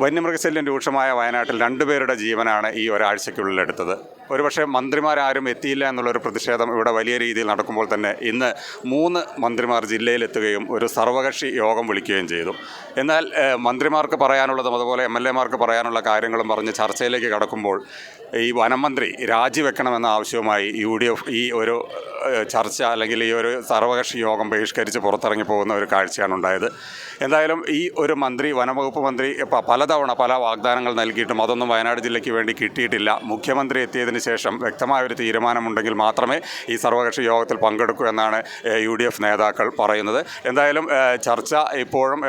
വന്യമൃഗശല്യം രൂക്ഷമായ വയനാട്ടിൽ രണ്ടുപേരുടെ ജീവനാണ് ഈ ഒരാഴ്ചയ്ക്കുള്ളിൽ എടുത്തത്. ഒരുപക്ഷെ മന്ത്രിമാരാരും എത്തിയില്ല എന്നുള്ളൊരു പ്രതിഷേധം ഇവിടെ വലിയ രീതിയിൽ നടക്കുമ്പോൾ തന്നെ ഇന്ന് മൂന്ന് മന്ത്രിമാർ ജില്ലയിലെത്തുകയും ഒരു സർവകക്ഷി യോഗം വിളിക്കുകയും ചെയ്തു. എന്നാൽ മന്ത്രിമാർക്ക് പറയാനുള്ളതും അതുപോലെ എം എൽ എമാർക്ക് പറയാനുള്ള കാര്യങ്ങളും പറഞ്ഞ് ചർച്ചയിലേക്ക് കടക്കുമ്പോൾ ഈ വനം മന്ത്രി രാജിവെക്കണമെന്ന ആവശ്യവുമായി യു ഡി എഫ് ഈ ഒരു ചർച്ച അല്ലെങ്കിൽ ഈ ഒരു സർവകക്ഷി യോഗം ബഹിഷ്കരിച്ച് പുറത്തിറങ്ങി പോകുന്ന ഒരു കാഴ്ചയാണ് ഉണ്ടായത്. എന്തായാലും ഈ ഒരു മന്ത്രി വനംവകുപ്പ് മന്ത്രി പലതവണ പല വാഗ്ദാനങ്ങൾ നൽകിയിട്ടും അതൊന്നും വയനാട് ജില്ലയ്ക്ക് വേണ്ടി കിട്ടിയിട്ടില്ല. മുഖ്യമന്ത്രി എത്തിയതിന് ശേഷം വ്യക്തമായ ഒരു തീരുമാനമുണ്ടെങ്കിൽ മാത്രമേ ഈ സർവകക്ഷി യോഗത്തിൽ പങ്കെടുക്കൂ എന്നാണ് യു ഡി എഫ് നേതാക്കൾ പറയുന്നത്. എന്തായാലും ചർച്ച ഇപ്പോഴും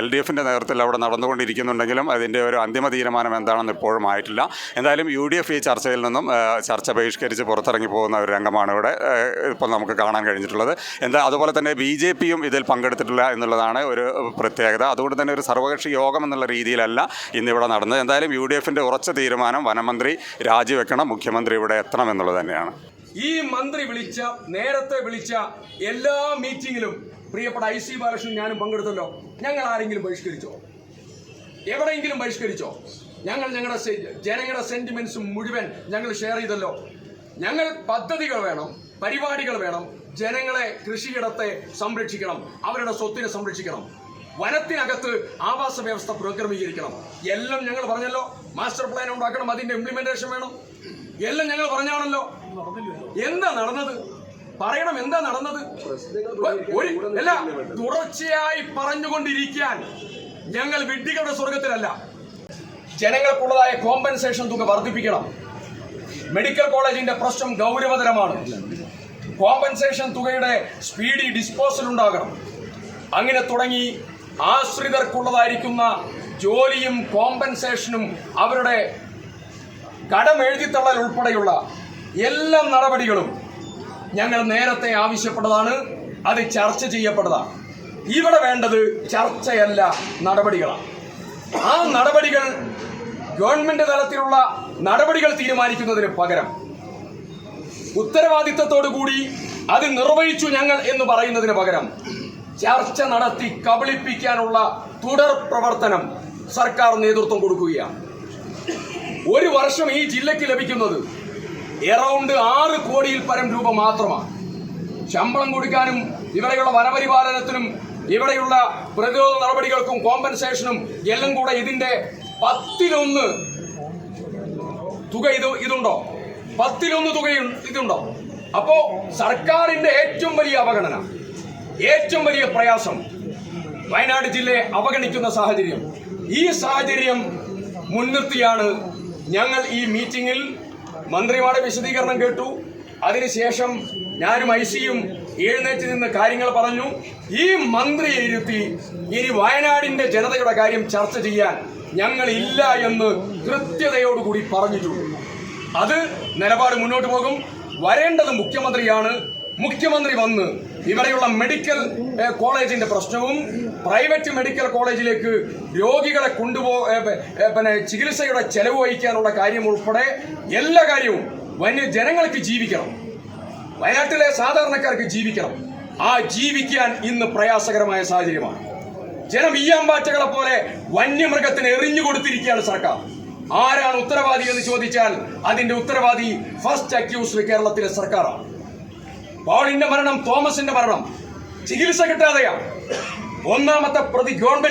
എൽ ഡി എഫിന്റെ നേതൃത്വത്തിൽ അവിടെ നടന്നുകൊണ്ടിരിക്കുന്നുണ്ടെങ്കിലും അതിന്റെ ഒരു അന്തിമ തീരുമാനം എന്താണെന്ന് ഇപ്പോഴും ആയിട്ടില്ല. എന്തായാലും യു ഡി എഫ് ഈ ചർച്ചയിൽ നിന്നും ചർച്ച ബഹിഷ്കരിച്ച് പുറത്തിറങ്ങി പോകുന്ന ഒരു രംഗമാണ് ഇവിടെ ഏഹ്, ഇപ്പോൾ നമുക്ക് കാണാൻ കഴിഞ്ഞിട്ടുള്ളത്. എന്താ അതുപോലെ തന്നെ ബി ജെ പിയും ഇതിൽ പങ്കെടുത്തിട്ടില്ല എന്നുള്ളതാണ് ഒരു പ്രത്യേകത. അതുകൊണ്ട് തന്നെ ഒരു സർവകക്ഷി യോഗം എന്നുള്ള രീതിയിലല്ല ഇന്നിവിടെ നടന്നത്. എന്തായാലും യു ഡി എഫിന്റെ ഉറച്ച തീരുമാനം വനമന്ത്രി രാജിവെക്കണം മുഖ്യമന്ത്രി ഇവിടെ എത്തണം എന്നുള്ളത് തന്നെയാണ്. ഈ മന്ത്രി വിളിച്ച നേരത്തെ വിളിച്ച എല്ലാ മീറ്റിംഗിലും പ്രിയപ്പെട്ട ഐ സി ബാലകൃഷ്ണൻ ഞാനും പങ്കെടുത്തല്ലോ. ഞങ്ങൾ ആരെങ്കിലും ബഹിഷ്കരിച്ചോ? എവിടെയെങ്കിലും ബഹിഷ്കരിച്ചോ? ഞങ്ങൾ ഞങ്ങളുടെ ജനങ്ങളുടെ സെന്റിമെന്റ്സും മുഴുവൻ ഞങ്ങൾ ഷെയർ ചെയ്തല്ലോ. ഞങ്ങൾ പദ്ധതികൾ വേണം. പരിപാടികൾ വേണം. ജനങ്ങളെ കൃഷിയിടത്തെ സംരക്ഷിക്കണം. അവരുടെ സ്വത്തിനെ സംരക്ഷിക്കണം. വനത്തിനകത്ത് ആവാസ വ്യവസ്ഥ പുനഃക്രമീകരിക്കണം എല്ലാം ഞങ്ങൾ പറഞ്ഞല്ലോ. മാസ്റ്റർ പ്ലാൻ ഉണ്ടാക്കണം. അതിന്റെ ഇംപ്ലിമെന്റേഷൻ വേണം. എല്ലാം ഞങ്ങൾ പറഞ്ഞാണല്ലോ. എന്താ നടന്നത്? പറയണം എന്താ നടന്നത്? ഒരു അല്ല തുടർച്ചയായി പറഞ്ഞുകൊണ്ടിരിക്കാൻ ഞങ്ങൾ വിഡ്ഢികളുടെ സ്വർഗത്തിലല്ല ജനങ്ങൾക്കുള്ളതായ കോമ്പൻസേഷൻ തുക വർദ്ധിപ്പിക്കണം. മെഡിക്കൽ കോളേജിന്റെ പ്രശ്നം ഗൗരവതരമാണ്. കോമ്പൻസേഷൻ തുകയുടെ സ്പീഡി ഡിസ്പോസൽ ഉണ്ടാകണം അങ്ങനെ തുടങ്ങി ആശ്രിതർക്കുള്ളതായിരിക്കുന്ന ജോലിയും കോമ്പൻസേഷനും അവരുടെ കടം എഴുതിത്തള്ളൽ ഉൾപ്പെടെയുള്ള എല്ലാ നടപടികളും ഞങ്ങൾ നേരത്തെ ആവശ്യപ്പെട്ടതാണ്. അത് ചർച്ച ചെയ്യപ്പെട്ടതാണ്. ഇവിടെ വേണ്ടത് ചർച്ചയല്ല നടപടികളാണ്. ആ നടപടികൾ ഗവൺമെന്റ് തലത്തിലുള്ള നടപടികൾ തീരുമാനിക്കുന്നതിന് പകരം ഉത്തരവാദിത്തത്തോടു കൂടി അത് നിർവഹിച്ചു ഞങ്ങൾ എന്ന് പറയുന്നതിന് പകരം ചർച്ച നടത്തി കബളിപ്പിക്കാനുള്ള തുടർ പ്രവർത്തനം സർക്കാർ നേതൃത്വം കൊടുക്കുകയാണ്. ഒരു വർഷം ഈ ജില്ലയ്ക്ക് ലഭിക്കുന്നത് എറൗണ്ട് ആറ് കോടിയിൽ പരം രൂപ മാത്രമാണ്. ശമ്പളം കൊടുക്കാനും ഇവിടെയുള്ള വനപരിപാലനത്തിനും ഇവിടെയുള്ള പ്രതിരോധ നടപടികൾക്കും കോമ്പൻസേഷനും എല്ലാം കൂടെ ഇതിന്റെ പത്തിലൊന്ന്. തുക ഇത് ഇതുണ്ടോ? പത്തിലൊന്ന് തുക ഇതുണ്ടോ? അപ്പോ സർക്കാരിന്റെ ഏറ്റവും വലിയ അവഗണന ഏറ്റവും വലിയ പ്രയാസം വയനാട് ജില്ലയെ അവഗണിക്കുന്ന സാഹചര്യം. ഈ സാഹചര്യം മുൻനിർത്തിയാണ് ഞങ്ങൾ ഈ മീറ്റിംഗിൽ മന്ത്രിമാരുടെ വിശദീകരണം കേട്ടു. അതിനുശേഷം ഞാനും ഐ സിയും എഴുന്നേറ്റ് നിന്ന് കാര്യങ്ങൾ പറഞ്ഞു. ഈ മന്ത്രിയെ ഇരുത്തി ഇനി വയനാടിന്റെ ജനതയുടെ കാര്യം ചർച്ച ചെയ്യാൻ ഞങ്ങൾ ഇല്ല എന്ന് കൃത്യതയോടുകൂടി പറഞ്ഞിട്ടുണ്ട് അത് നിലപാട് മുന്നോട്ട് പോകും. വരേണ്ടത് മുഖ്യമന്ത്രിയാണ്. മുഖ്യമന്ത്രി വന്ന് ഇവിടെയുള്ള മെഡിക്കൽ കോളേജിന്റെ പ്രശ്നവും പ്രൈവറ്റ് മെഡിക്കൽ കോളേജിലേക്ക് രോഗികളെ കൊണ്ടുപോ പിന്നെ ചികിത്സയുടെ ചെലവ് വഹിക്കാനുള്ള കാര്യം ഉൾപ്പെടെ എല്ലാ കാര്യവും വന്യ ജനങ്ങൾക്ക് ജീവിക്കണം. വയനാട്ടിലെ സാധാരണക്കാർക്ക് ജീവിക്കണം. ആ ജീവിക്കാൻ ഇന്ന് പ്രയാസകരമായ സാഹചര്യമാണ്. ജനം ഈയാമ്പാറ്റകളെ പോലെ വന്യമൃഗത്തിന് എറിഞ്ഞു കൊടുത്തിരിക്കുകയാണ് സർക്കാർ. ആരാണ് ഉത്തരവാദി എന്ന് ചോദിച്ചാൽ അതിന്റെ ഉത്തരവാദി ഫസ്റ്റ് അക്യൂസ്ഡ് കേരളത്തിലെ സർക്കാരാണ്. പോളിന്റെ മരണം തോമസിന്റെ മരണം ചികിത്സ കിട്ടാതെയാണ്. ഒന്നാമത്തെ പ്രതി ഗവൺമെന്റ്